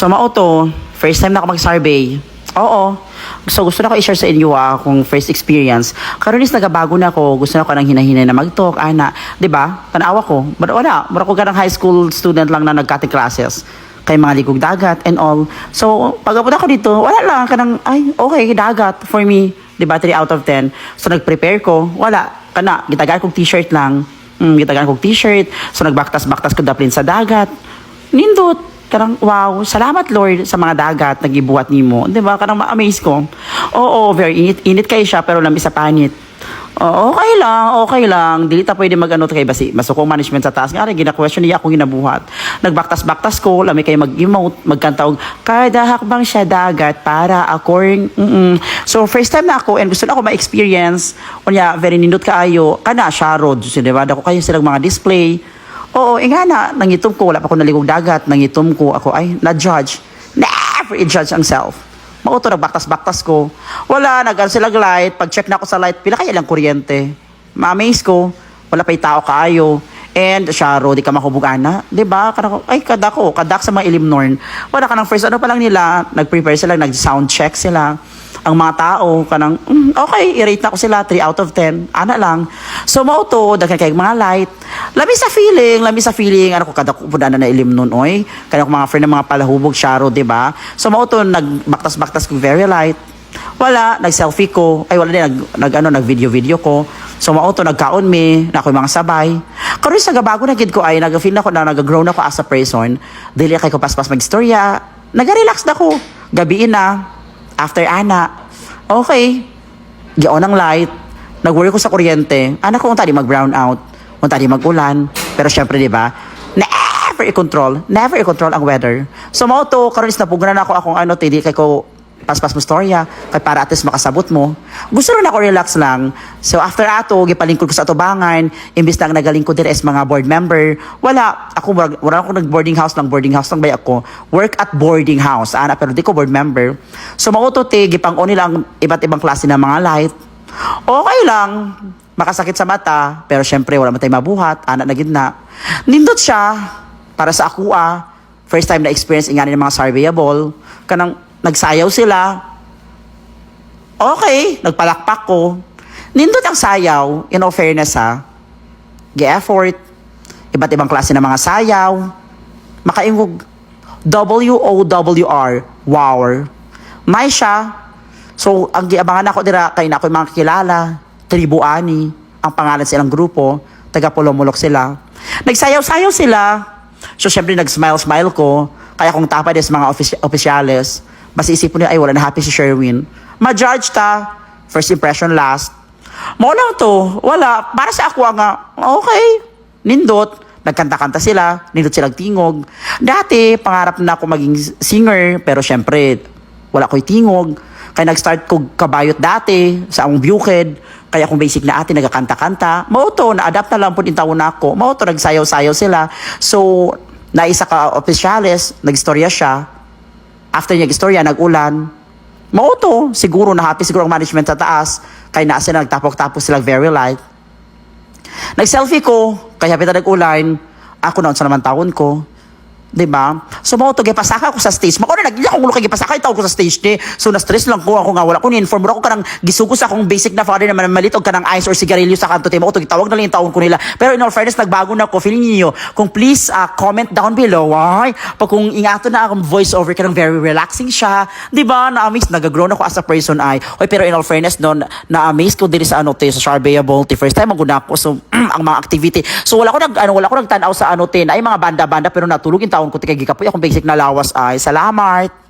So mauto, first time na ako mag-survey. Oo. So gusto na ko i-share sa inyo ah, kung first experience. Karon is nagabago na ako, gusto na ko nang hinahinay na mag-talk, ana. 'Di ba? Tanawa ko. But wala, mura ko ganang high school student lang na nagcutting classes kay mga ligog dagat and all. So, pag ako dito, wala lang kanang ay, okay, dagat for me. 'Di ba? 3 out of 10. So nag-prepare ko, wala kana gitagaan kog t-shirt lang. Mm, gitagaan kog t-shirt. So nagbaktas-baktas ko daplin sa dagat. Nindot karang wow, salamat Lord sa mga dagat na gibuhat nimo. 'Di ba? Karang ma-amaze ko. Oo, very init init kay siya pero lambi sa panit. Oo, okay lang, okay lang. Dili ta pwede magano kay basi masukong management sa taas. Nga gina-question niya akong ginabuhat. Nagbaktas-baktas ko, lami kay mag-emote, magkanta og kada hakbang siya dagat para ako mm So first time na ako and gusto na ako ma-experience. Unya very nindot kaayo. Kana siya road, di ba? Dako kayo silang mga display. Oo, eh nga na, nangitom ko, wala pa ako naligong dagat, nangitom ko, ako ay, na-judge. Never i-judge ang self. Mauto, nagbaktas-baktas ko. Wala, nag sila light, pag-check na ako sa light, pila kaya lang kuryente. Ma-amaze ko, wala pa'y tao kaayo. And Sharo, di ka makubugana. Di ba? Ay, kada ko, kadak sa mga ilim norn. Wala ka ng first ano pa lang nila, nag-prepare sila, nag-sound check sila ang mga tao kanang mm, okay i-rate na ko sila 3 out of 10 ana lang. So mao to daghan mga light. Labi sa feeling labi sa feeling ano ko kada ko pud na ilim nun oy. Kaya ko mga friend ng mga palahubog sharo di ba? So mao to nagbaktas-baktas ko very light. Wala nag-selfie ko. Ay wala din nag, nag ano nag video video ko. So mao to nagkaon mi na ako mga sabay. Karon sa gabago na gid ko ay nag-feel na ko na nag-grow na ko as a person. Dili kay ko paspas mag-istorya naga-relax na ko. Gabi na after ana, okay, gion ang light, nag-worry ko sa kuryente, anak ko unta di mag-brown out, unta di mag-ulan, pero syempre di ba, never i-control, never i-control ang weather. So mao to, karon is napugnan ako akong ano, tidi kay ko paspas mo storya, kay para at least makasabot mo. Gusto rin ako relax lang. So after ato, gipalingkod ko sa atubangan, imbis na nagalingkod din as mga board member, wala, ako wala, ako nag-boarding house lang, boarding house lang ba ako, work at boarding house, ana, pero di ko board member. So mauto te, gipang nila ang iba't ibang klase ng mga light. Okay lang, makasakit sa mata, pero syempre wala man tayo mabuhat, anak na gitna. Nindot siya, para sa ako ah, first time na experience ingani ng mga surveyable, kanang nagsayaw sila. Okay, nagpalakpak ko. Nindot ang sayaw, in all fairness ha. Gi-effort. Iba't ibang klase ng mga sayaw. Makaingog. W-O-W-R. Wow. May siya. So, ang giabangan ako dira kay na ako mga kilala. Tribu Ani. Ang pangalan silang grupo. Taga Pulomulok sila. Nagsayaw-sayaw sila. So, syempre, nag-smile-smile ko. Kaya kung tapad is mga offici- opisyales, mas isipin nila, ay, wala na happy si Sherwin. Ma-judge ta. First impression last. Mo lang to. Wala. Para sa ako nga, okay. Nindot. Nagkanta-kanta sila. Nindot silang tingog. Dati, pangarap na ako maging singer. Pero syempre, wala ko'y tingog. Kaya nag-start ko kabayot dati sa among bukid. Kaya kung basic na ate, nagkakanta-kanta. Mauto, na-adapt na lang po din taon na ako. Mauto, nagsayaw-sayaw sila. So, naisa ka opisyales, nag-istorya siya after niya istorya nag-ulan. Mauto siguro na happy siguro ang management sa taas kay na sila nagtapok-tapos sila very light. Nag-selfie ko kaya pita nag-ulan ako na sa naman taon ko Di ba? So mo to gipasaka ko sa stage. Mako na nagiya ko kay gipasaka taw ko sa stage ni. So na stress lang ko ako nga wala ko ni inform ko kanang gisugo sa akong basic na father naman malit kanang ice or sigarilyo sa kanto timo to gitawag na lang taon ko nila. Pero in all fairness nagbago na ko feeling niyo. Kung please uh, comment down below ay pag kung ingato na akong voice over kanang very relaxing siya. Di ba? Na amaze nagagrow na ko as a person ay. Oy pero in all fairness no na amaze ko diri sa ano te sa Sharbeable te first time maguna ko so ang mga activity. So wala ko nag ano wala ko nagtan-aw sa ano te na ay mga banda-banda pero natulog yung taon ko te kay gikapoy akong basic na lawas ay. Salamat.